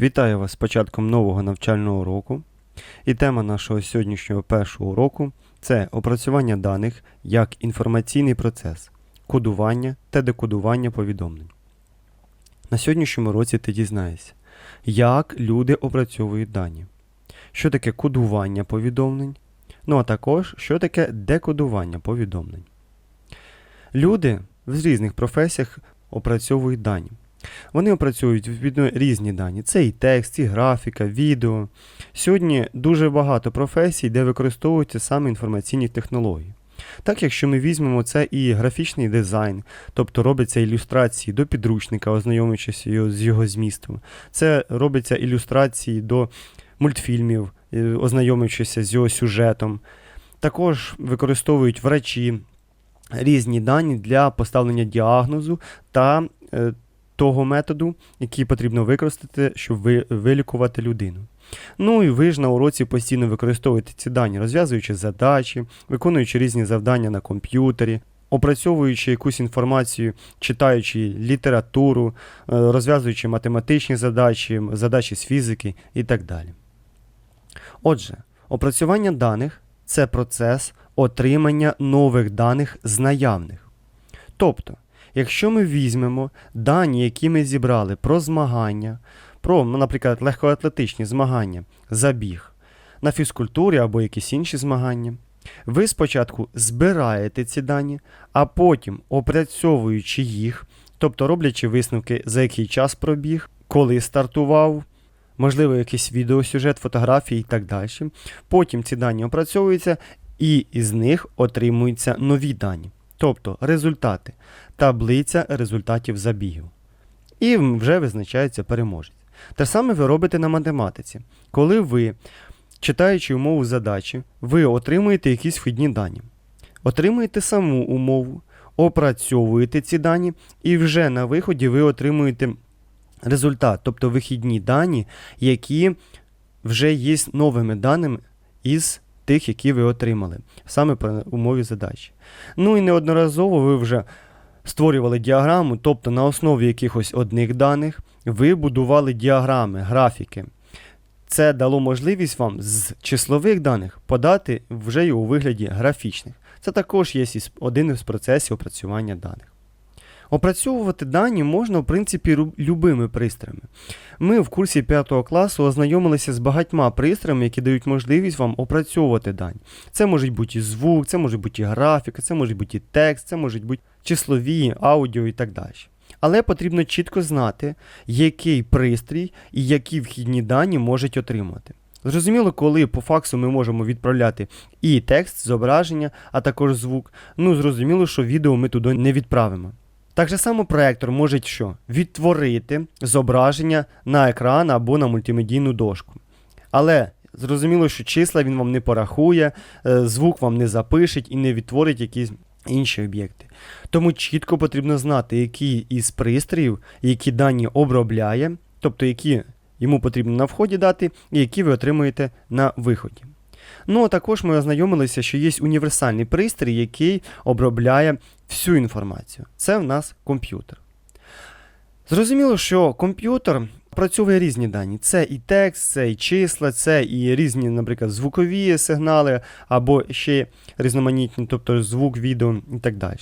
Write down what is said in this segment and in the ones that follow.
Вітаю вас з початком нового навчального року. І тема нашого сьогоднішнього першого уроку це опрацювання даних як інформаційний процес, кодування та декодування повідомлень. На сьогоднішньому році ти дізнаєшся, як люди опрацьовують дані, що таке кодування повідомлень, ну а також що таке декодування повідомлень. Люди в різних професіях опрацьовують дані. Вони опрацьовують відповідно різні дані. Це і текст, і графіка, відео. Сьогодні дуже багато професій, де використовуються саме інформаційні технології. Так, якщо ми візьмемо це і графічний дизайн, тобто робиться ілюстрації до підручника, ознайомлюючись з його змістом. Це робиться ілюстрації до мультфільмів, е, ознайомлюючись з його сюжетом. Також використовують врачі різні дані для поставлення діагнозу та е, того методу, який потрібно використати, щоб ви, вилікувати людину. Ну і ви ж на уроці постійно використовуєте ці дані, розв'язуючи задачі, виконуючи різні завдання на комп'ютері, опрацьовуючи якусь інформацію, читаючи літературу, е, розв'язуючи математичні задачі, задачі з фізики і так далі. Отже, опрацювання даних це процес отримання нових даних з наявних. Тобто, Якщо ми візьмемо дані, які ми зібрали про змагання, про, ну, наприклад, легкоатлетичні змагання, забіг на фізкультурі або якісь інші змагання, ви спочатку збираєте ці дані, а потім, опрацьовуючи їх, тобто роблячи висновки, за який час пробіг, коли стартував, можливо, якийсь відеосюжет, фотографії і так далі. Потім ці дані опрацьовуються, і із них отримуються нові дані, тобто результати таблиця результатів забігів. І вже визначається переможець. Те саме ви робите на математиці. Коли ви, читаючи умову задачі, ви отримуєте якісь вхідні дані. Отримуєте саму умову, опрацьовуєте ці дані, і вже на виході ви отримуєте результат, тобто вихідні дані, які вже є новими даними із тих, які ви отримали, саме по умові задачі. Ну і неодноразово ви вже створювали діаграму, тобто на основі якихось одних даних ви будували діаграми, графіки. Це дало можливість вам з числових даних подати вже й у вигляді графічних. Це також є один із процесів опрацювання даних. Опрацьовувати дані можна, в принципі, любими пристроями. Ми в курсі 5 класу ознайомилися з багатьма пристроями, які дають можливість вам опрацьовувати дані. Це може бути і звук, це може бути і графіка, це може бути і текст, це можуть бути числові, аудіо і так далі. Але потрібно чітко знати, який пристрій і які вхідні дані можуть отримати. Зрозуміло, коли по факсу ми можемо відправляти і текст, зображення, а також звук. Ну, зрозуміло, що відео ми туди не відправимо. Так же само проектор може що? Відтворити зображення на екран або на мультимедійну дошку. Але зрозуміло, що числа він вам не порахує, е, звук вам не запишеть і не відтворить якісь інші об'єкти. Тому чітко потрібно знати, який із пристроїв, які дані обробляє, тобто які йому потрібно на вході дати, і які ви отримуєте на виході. Ну, а також ми ознайомилися, що є універсальний пристрій, який обробляє всю інформацію. Це в нас комп'ютер. Зрозуміло, що комп'ютер працює різні дані. Це і текст, це і числа, це і різні, наприклад, звукові сигнали, або ще різноманітні, тобто звук, відео і так далі.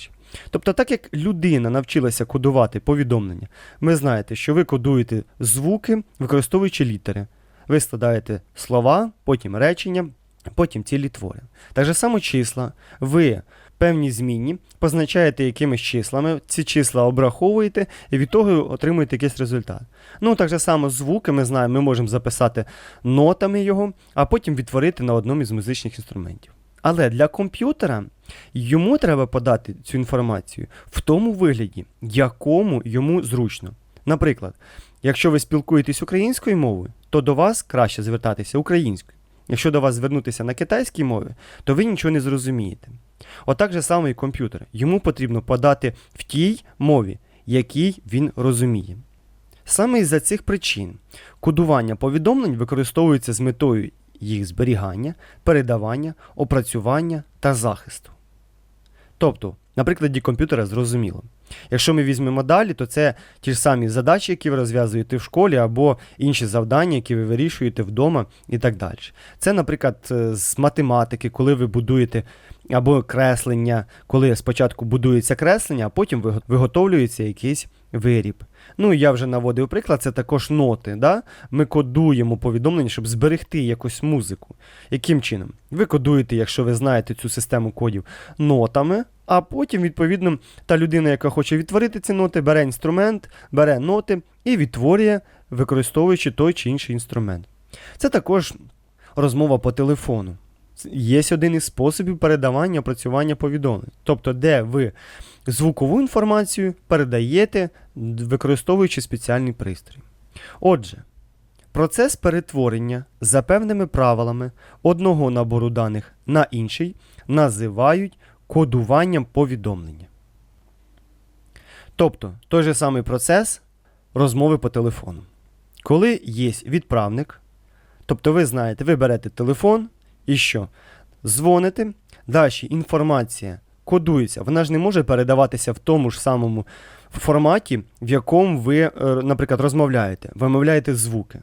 Тобто, так як людина навчилася кодувати повідомлення, ви знаєте, що ви кодуєте звуки, використовуючи літери. Ви складаєте слова, потім речення, потім цілі твори. Так же само числа. Ви певні змінні позначаєте якимись числами, ці числа обраховуєте і від того отримуєте якийсь результат. Ну, так же само звуки, ми знаємо, ми можемо записати нотами його, а потім відтворити на одному із музичних інструментів. Але для комп'ютера йому треба подати цю інформацію в тому вигляді, якому йому зручно. Наприклад, якщо ви спілкуєтесь українською мовою, то до вас краще звертатися українською. Якщо до вас звернутися на китайській мові, то ви нічого не зрозумієте. Отак же саме і комп'ютер. Йому потрібно подати в тій мові, якій він розуміє. Саме із-за цих причин кодування повідомлень використовується з метою їх зберігання, передавання, опрацювання та захисту. Тобто, на прикладі комп'ютера зрозуміло. Якщо ми візьмемо далі, то це ті ж самі задачі, які ви розв'язуєте в школі, або інші завдання, які ви вирішуєте вдома і так далі. Це, наприклад, е, з математики, коли ви будуєте або креслення, коли спочатку будується креслення, а потім виготовлюється якийсь виріб. Ну, я вже наводив приклад, це також ноти. Да? Ми кодуємо повідомлення, щоб зберегти якусь музику. Яким чином? Ви кодуєте, якщо ви знаєте цю систему кодів, нотами, а потім, відповідно, та людина, яка хоче відтворити ці ноти, бере інструмент, бере ноти і відтворює, використовуючи той чи інший інструмент. Це також розмова по телефону. Є один із способів передавання опрацювання повідомлень. Тобто, де ви звукову інформацію передаєте, використовуючи спеціальний пристрій. Отже, процес перетворення за певними правилами одного набору даних на інший називають кодуванням повідомлення. Тобто, той же самий процес розмови по телефону. Коли є відправник, тобто ви знаєте, ви берете телефон і що? Дзвоните, далі інформація кодується. Вона ж не може передаватися в тому ж самому форматі, в якому ви, е, наприклад, розмовляєте. Вимовляєте звуки.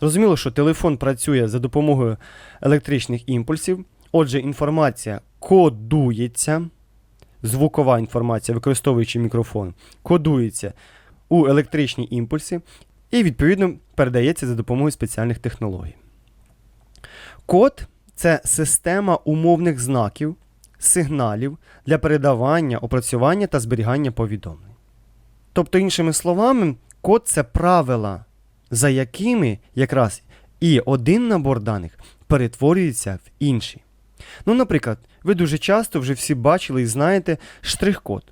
Зрозуміло, що телефон працює за допомогою електричних імпульсів. Отже, інформація кодується, звукова інформація, використовуючи мікрофон, кодується у електричні імпульси і, відповідно, передається за допомогою спеціальних технологій. Код це система умовних знаків, сигналів для передавання, опрацювання та зберігання повідомлень. Тобто, іншими словами, код це правила, за якими якраз і один набор даних перетворюється в інший. Ну, наприклад, ви дуже часто вже всі бачили і знаєте штрих-код.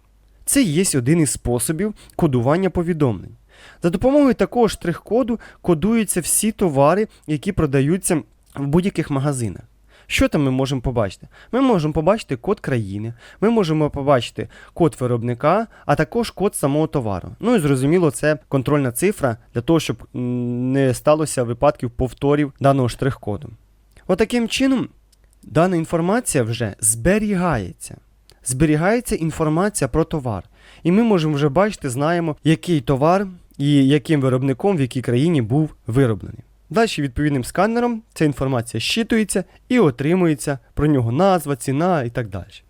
Це є один із способів кодування повідомлень. За допомогою такого штрих-коду кодуються всі товари, які продаються в будь-яких магазинах. Що там ми можемо побачити? Ми можемо побачити код країни, ми можемо побачити код виробника, а також код самого товару. Ну і зрозуміло, це контрольна цифра для того, щоб не сталося випадків повторів даного штрих-коду. Отаким чином, дана інформація вже зберігається. Зберігається інформація про товар. І ми можемо вже бачити, знаємо, який товар і яким виробником в якій країні був вироблений. Далі відповідним сканером ця інформація щитується і отримується про нього назва, ціна і так далі.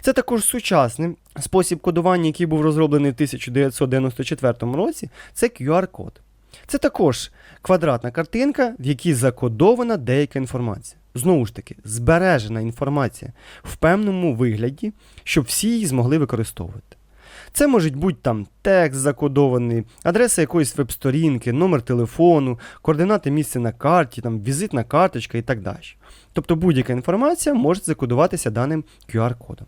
Це також сучасний спосіб кодування, який був розроблений в 1994 році, це QR-код. Це також квадратна картинка, в якій закодована деяка інформація. Знову ж таки, збережена інформація в певному вигляді, щоб всі її змогли використовувати. Це можуть бути там текст закодований, адреса якоїсь веб-сторінки, номер телефону, координати місця на карті, там, візитна карточка і так далі. Тобто будь-яка інформація може закодуватися даним QR-кодом.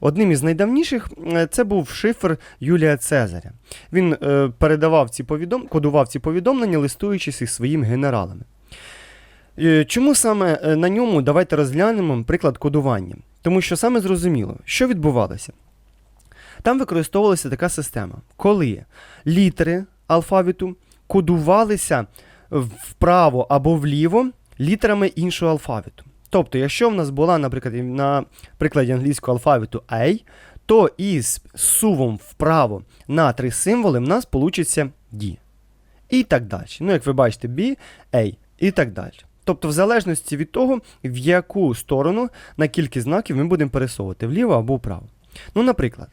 Одним із найдавніших е, це був шифр Юлія Цезаря. Він е, передавав ці повідом... кодував ці повідомлення, листуючись із своїм генералами. Е, Чому саме е, на ньому давайте розглянемо приклад кодування? Тому що саме зрозуміло, що відбувалося. Там використовувалася така система, коли літери алфавіту кодувалися вправо або вліво літерами іншого алфавіту. Тобто, якщо в нас була, наприклад, на прикладі англійського алфавіту A, то із сувом вправо на три символи в нас получиться D. І так далі. Ну, як ви бачите, B, A і так далі. Тобто, в залежності від того, в яку сторону на кількість знаків ми будемо пересовувати вліво або вправо. Ну, наприклад,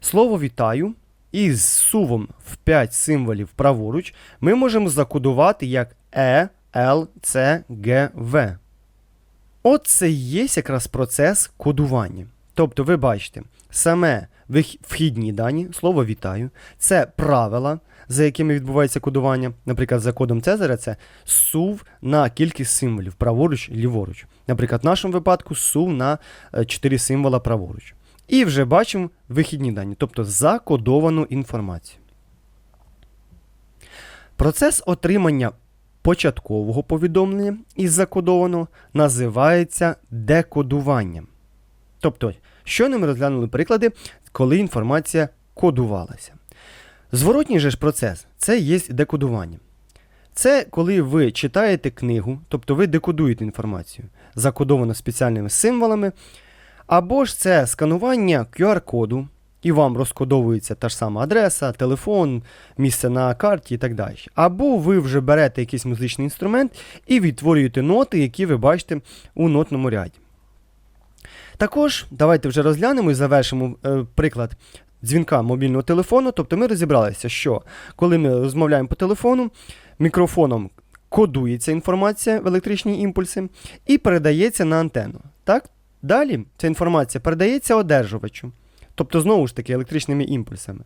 слово вітаю із сувом в 5 символів праворуч ми можемо закодувати як Е, Л, С, Г, В. От це і є якраз процес кодування. Тобто, ви бачите, саме вхідні дані, слово вітаю, це правила, за якими відбувається кодування. Наприклад, за кодом Цезаря це сув на кількість символів праворуч, ліворуч. Наприклад, в нашому випадку сув на 4 символа праворуч. І вже бачимо вихідні дані, тобто закодовану інформацію. Процес отримання початкового повідомлення із закодованого називається декодуванням. Тобто, щойно ми розглянули приклади, коли інформація кодувалася. Зворотній же ж процес це є декодування. Це коли ви читаєте книгу, тобто ви декодуєте інформацію, закодовану спеціальними символами, або ж це сканування QR-коду, і вам розкодовується та ж сама адреса, телефон, місце на карті і так далі. Або ви вже берете якийсь музичний інструмент і відтворюєте ноти, які ви бачите у нотному ряді. Також давайте вже розглянемо і завершимо е, приклад дзвінка мобільного телефону. Тобто ми розібралися, що коли ми розмовляємо по телефону, мікрофоном кодується інформація в електричні імпульси і передається на антенну. Так? Далі ця інформація передається одержувачу, тобто знову ж таки електричними імпульсами.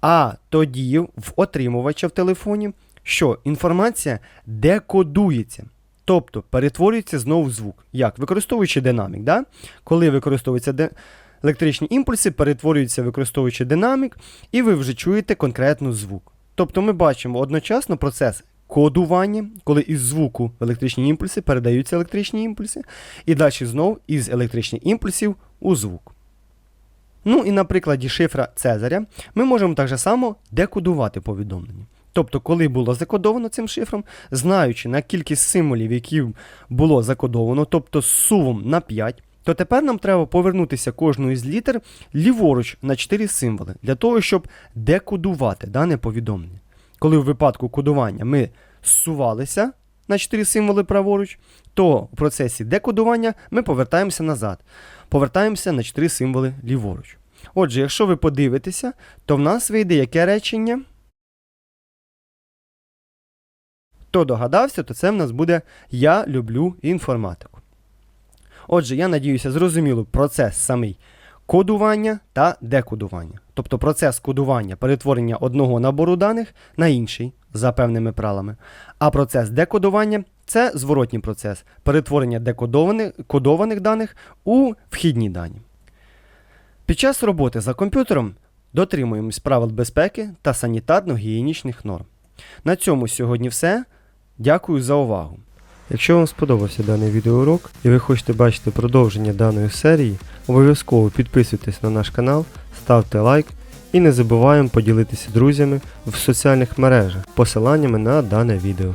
А тоді в отримувача в телефоні, що інформація декодується. Тобто перетворюється знову звук. Як? Використовуючи динамік. Да? Коли використовуються де... електричні імпульси, перетворюються використовуючи динамік, і ви вже чуєте конкретно звук. Тобто ми бачимо одночасно процес кодування, коли із звуку електричні імпульси передаються електричні імпульси, і далі знову із електричних імпульсів у звук. Ну і на прикладі шифра Цезаря ми можемо так само декодувати повідомлення. Тобто, коли було закодовано цим шифром, знаючи на кількість символів, які було закодовано, тобто з сувом на 5, то тепер нам треба повернутися кожну із літер ліворуч на 4 символи, для того, щоб декодувати дане повідомлення. Коли в випадку кодування ми зсувалися на 4 символи праворуч, то в процесі декодування ми повертаємося назад, повертаємося на 4 символи ліворуч. Отже, якщо ви подивитеся, то в нас вийде яке речення? Хто догадався, то це в нас буде Я люблю інформатику. Отже, я надіюся, зрозуміло процес самий кодування та декодування. Тобто процес кодування перетворення одного набору даних на інший за певними правилами. А процес декодування це зворотній процес перетворення декодованих кодованих даних у вхідні дані. Під час роботи за комп'ютером дотримуємось правил безпеки та санітарно-гігієнічних норм. На цьому сьогодні все. Дякую за увагу. Якщо вам сподобався даний відеоурок і ви хочете бачити продовження даної серії, обов'язково підписуйтесь на наш канал, ставте лайк і не забуваємо поділитися друзями в соціальних мережах посиланнями на дане відео.